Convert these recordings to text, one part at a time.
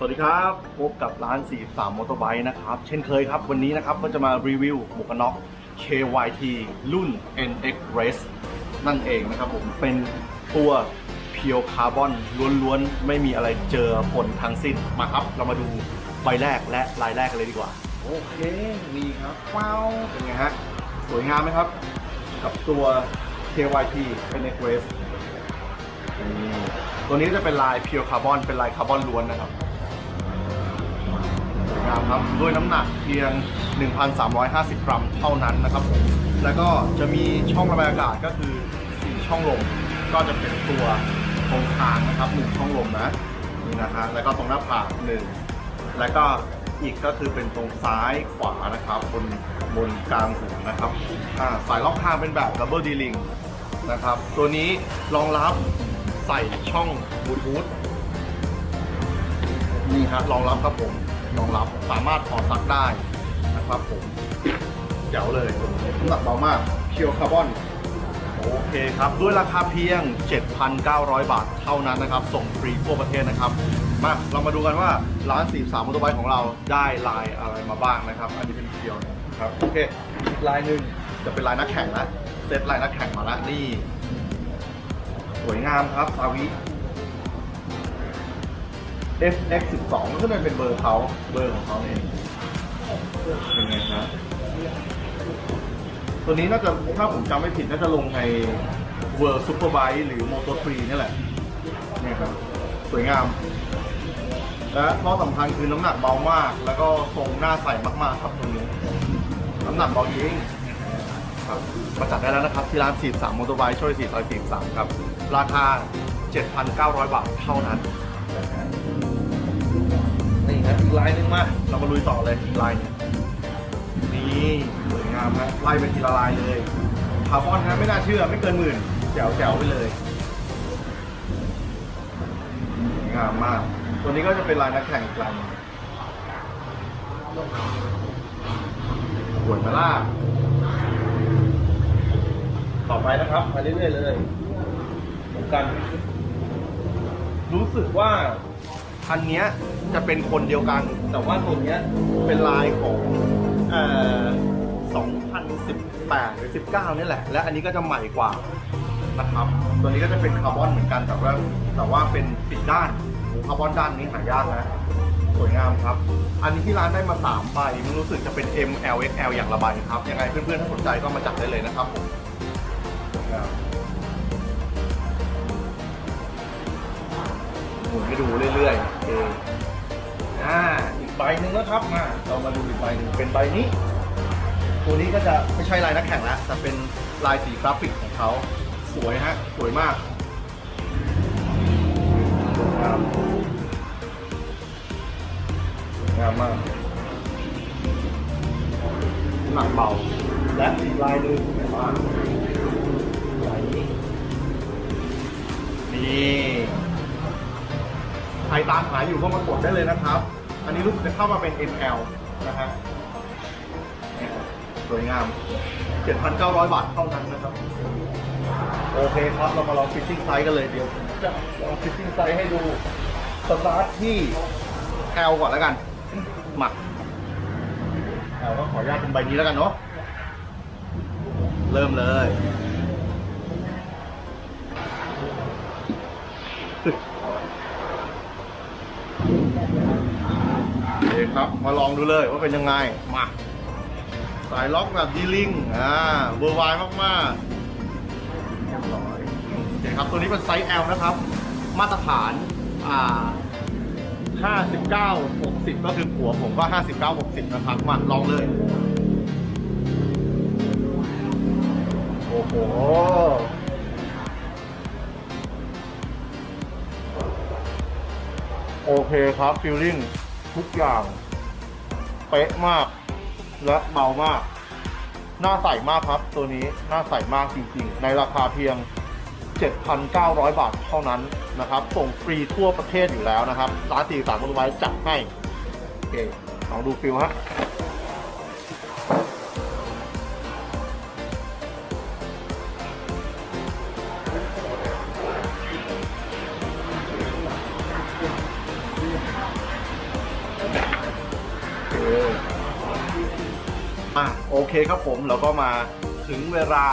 สวัสดีครับ พบกับร้าน 43มอเตอร์ไบค์นะครับ เช่นเคยครับ วันนี้นะครับก็จะมารีวิวหมวกกันน็อก KYT รุ่น NX Race นั่นเองนะครับผมเป็นตัวเพียวคาร์บอนล้วนๆ ไม่มีอะไรเจอปนทั้งสิ้นมาครับ เรามาดูใบแรกและลายแรกกันเลยดีกว่า โอเค นี่ครับ ว้าว เป็นไงฮะ สวยงามไหมครับ กับตัว KYT NX Race ตัวนี้จะเป็นลายเพียวคาร์บอนเป็นลายคาร์บอนล้วนนะครับ วยงามครับด้วยน้ำหนักเพียง 1,350 กรัมเท่านั้นนะครับผมแล้วก็จะมีช่องระบายอากาศก็คือ 4 ช่องลมก็จะเป็นตัวตรงคางนะครับ1ช่องลมนะนี่นะฮะแล้วก็ตรงหน้าผากหนึ่งแล้วก็อีกก็คือเป็นตรงซ้ายขวานะครับบนบนกลางหูนะครับอ่าสายล็อกคางเป็นแบบ double d ลิงนะครับ ตัวนี้รองรับใส่ช่องบลูทูธนี่ฮะรองรับครับผม รองรับสามารถถอดซักได้นะครับผมเจ๋วเลยน้ำหนักเบามากเพียวคาร์บอนโอเคครับด้วยราคาเพียง 7,900 บาทเท่านั้นนะครับ ส่งฟรีทั่วประเทศนะครับ มาเรามาดูกันว่าร้าน 43มอเตอร์ไบค์ของเราได้ลายอะไรมาบ้างนะครับ อันนี้เป็นเพียวนะครับโอเคลายหนึ่งจะเป็นลายนักแข่งนะเซตลายนักแข่งมาแล้วนี่ สวยงามครับซาวิ FX 12ก็จะเป็นเบอร์เขาเบอร์ของเขาเองเป็นไงครับตัวนี้น่าจะถ้าผมจำไม่ผิดน่าจะลงใน World Superbike หรือ Moto 3นี่แหละนี่ครับ สวยงาม และข้อสำคัญคือน้ำหนักเบามาก แล้วก็ทรงหน้าใสมากๆครับตัวนี้ น้ำหนักเบาจริงครับมาจัดได้แล้วนะครับ ที่ร้าน 43 Motorbike ช่วย4ซอย43 ครับ ราคา 7,900 บาทเท่านั้น อีกลายหนึ่งมาเรามาลุยต่อเลยอีกลายนึงนี่สวยงามนะไล่ไปทีละลายเลยคาร์บอนนะไม่น่าเชื่อไม่เกินหมื่นแจ๋วแจ๋วไปเลยสวยงามมาก ตัวนี้ก็จะเป็นลายนักแข่งอีกลายนึงสวยมาล่าต่อไปนะครับไปเรื่อยๆเลยเหมือนกัน รู้สึกว่า คันเนี้ยจะเป็นคนเดียวกัน แต่ว่าตัวเนี้ยเป็นลายของเอ่อ2018 หรือ 19 นี่แหละ และอันนี้ก็จะใหม่กว่านะครับ ตัวนี้ก็จะเป็นคาร์บอนเหมือนกันแต่ว่าแต่ว่าเป็นปิดด้านคาร์บอนด้านนี้หายากนะสวยงามครับ อันนี้ที่ร้านได้มา3ใบมันรู้สึกจะเป็น M L X L อย่างละใบครับ ยังไงเพื่อนๆ ถ้าสนใจก็มาจัดได้เลยนะครับผมสวยงาม มุนให้ดูเรื่อยๆโอเคอ่าอีกใบหนึ่งแล้วครับมาเรามาดูอีกใบหนึ่งเป็นใบนี้ ตัวนี้ก็จะไม่ใช่ลายนักแข่งแล้วแต่เป็นลายสีกราฟิกของเขาสวยฮะสวยมากงามงามมากหนักเบาและอีกลายหนึ่งมา ตามหาอยู่ก็มากดได้เลยนะครับ อันนี้รู้สึกจะเข้ามาเป็น ML นะฮะสวยงาม 7,900 บาทเท่านั้นนะครับ โอเคครับ เรามาลองฟิตติ้งไซส์กันเลยเดี๋ยวจะลองฟิตติ้งไซส์ให้ดูสตาร์ทที่ L ก่อนแล้วกันมา L ก็ขออนุญาตเป็นใบนี้แล้วกันเนาะ เริ่มเลย ครับ มาลองดูเลยว่าเป็นยังไง มา สายล็อกแบบดีลิงอ่าเบอร์ไวมากๆเดี๋ยโอเคครับ ตัวนี้เป็นไซส์ L นะครับ มาตรฐานอ่า59 60 ก็คือผัวผมก็ 59 60 นะครับ มาลองเลย โอ้โหโอเคครับฟิลลิ่งทุกอย่าง เป๊ะมาก และเบามากน่าใส่มากครับ ตัวนี้น่าใส่มากจริงๆ ในราคาเพียง 7,900 บาทเท่านั้นนะครับ ส่งฟรีทั่วประเทศอยู่แล้วนะครับ ร้านตีสามคนไว้จัดให้ โอเคลองดูฟิลฮะ โอเคครับผมเราก็มาถึงเวลา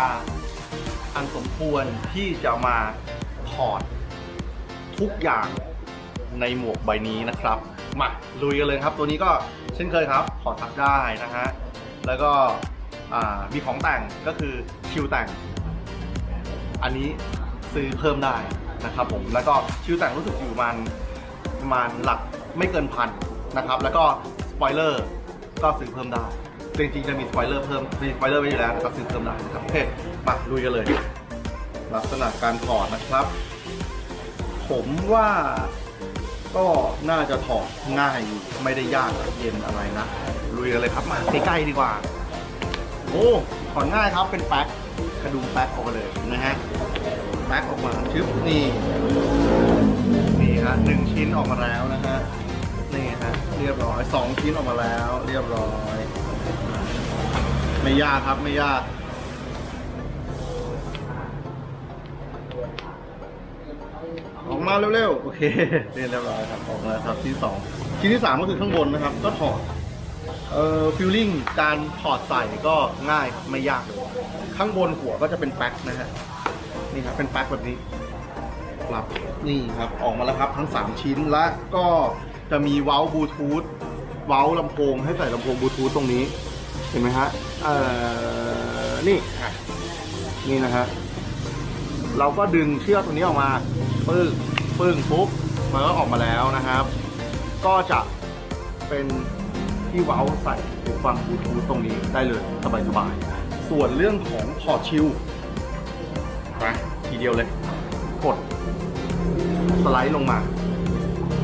อันสมควรที่จะมาถอดทุกอย่างในหมวกใบนี้นะครับมาลุยกันเลยครับ ตัวนี้ก็เช่นเคยครับถอดซักได้นะฮะแล้วก็มีของแต่งก็คือชิวแต่ง อันนี้ซื้อเพิ่มได้นะครับผมแล้วก็ชิวแต่งรู้สึกอยู่มาณประมาณหลักไม่เกินพันนะครับ แล้วก็สปอยเลอร์ก็ซื้อเพิ่มได้ จริงๆจะมีสปอยเลอร์เพิ่มมีสปอยเลอร์ไว้อยู่แล้วแต่ก็ซื้อเพิ่มได้นะครับโอเคมาลุยกันเลย ลักษณะการถอดนะครับ ผมว่าก็น่าจะถอดง่ายอยู่ไม่ได้ยากเย็นอะไรนะลุยกันเลยครับมาใกล้ๆดีกว่า โอ้ถอดง่ายครับเป็นแป๊กกระดุมแป๊กออกมาเลยนะฮะแป๊กออกมาชึบนี่นี่ฮะหนึ่งชิ้นออกมาแล้วนะฮะนี่ฮะเรียบร้อยสองชิ้นออกมาแล้ว เรียบร้อย ไม่ยากครับไม่ยาก ออกมาเร็วๆ โอเคเรียนเรียบร้อยครับออกมาแล้วครับที่สองชิ้นที่สามก็คือข้างบนนะครับ ก็ถอดเอ่อฟิลลิ่งการถอดใส่ก็ง่ายครับไม่ยากเลยข้างบนหัวก็จะเป็นแป๊กนะฮะนี่ครับเป็นแป๊กแบบนี้รับนี่ครับออกมาแล้วครับทั้ง 3 ชิ้นและก็จะมีเว้าบลูทูธเว้าลำโพงให้ใส่ลำโพงบลูทูธตรงนี้ เห็นไหมฮะ เอ่อนี่อะนี่นะฮะเราก็ดึงเชือกตัวนี้ออกมาปึ้งปึ้งปุ๊บมันก็ออกมาแล้วนะครับ ก็จะเป็นที่เว้าใส่หูฟังบลูทูธตรงนี้ได้เลยสบายๆส่วนเรื่องของถอดชิวไปทีเดียวเลย กดสไลด์ลงมา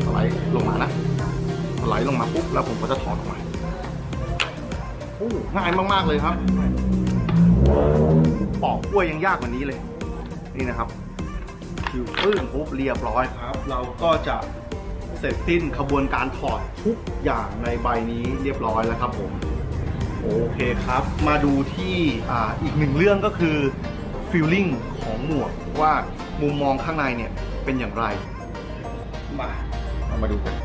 สไลด์ลงมานะ สไลด์ลงมาปุ๊บแล้วผมก็จะถอดออกมา อ้ง่ายมากๆเลยครับ ปอกกล้วยยังยากกว่านี้เลย นี่นะครับคิวปึ้งปุ๊บเรียบร้อยครับ เราก็จะเสร็จสิ้นขบวนการถอดทุกอย่างในใบนี้เรียบร้อยแล้วครับผมโอเคครับ มาดูที่ออีกหนึ่งเรื่องก็คือฟีลลิ่งของหมวกว่ามุมมองข้างในเนี่ยเป็นอย่างไร มาเรามาดูกัน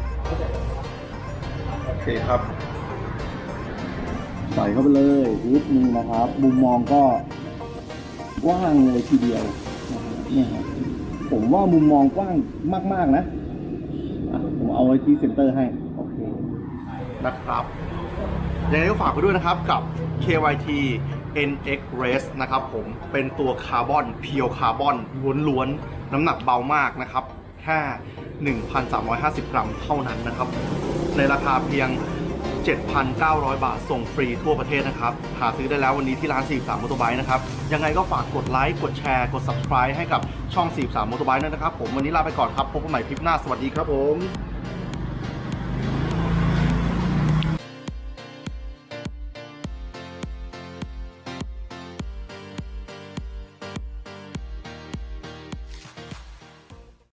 โอเคครับ ใส่เข้าไปเลยนิดนึงนะครับ มุมมองก็กว้างเลยทีเดียวนะฮะเนี่ยครับผมว่ามุมมองกว้างมาก ๆ นะอะผมเอาไว้ที่เซ็นเตอร์ให้ โอเค นะครับยังไงก็ฝากไปด้วยนะครับกับ KYT NX Race นะครับผมเป็นตัวคาร์บอนเพียวคาร์บอนล้วนๆ น้ำหนักเบามากนะครับ แค่ 1,350 กรัมเท่านั้นนะครับ ในราคาเพียง 7,900 บาทส่งฟรีทั่วประเทศนะครับ หาซื้อได้แล้ววันนี้ที่ร้าน 43 m o t o r b i k e นะครับ ยังไงก็ฝากกดไลค์ กดแชร์ กด subscribe ให้กับช่อง 43 m o t o r b i k e ด้วยนะครับ ผมวันนี้ลาไปก่อนครับ พบกันใหม่คลิปหน้า สวัสดีครับผม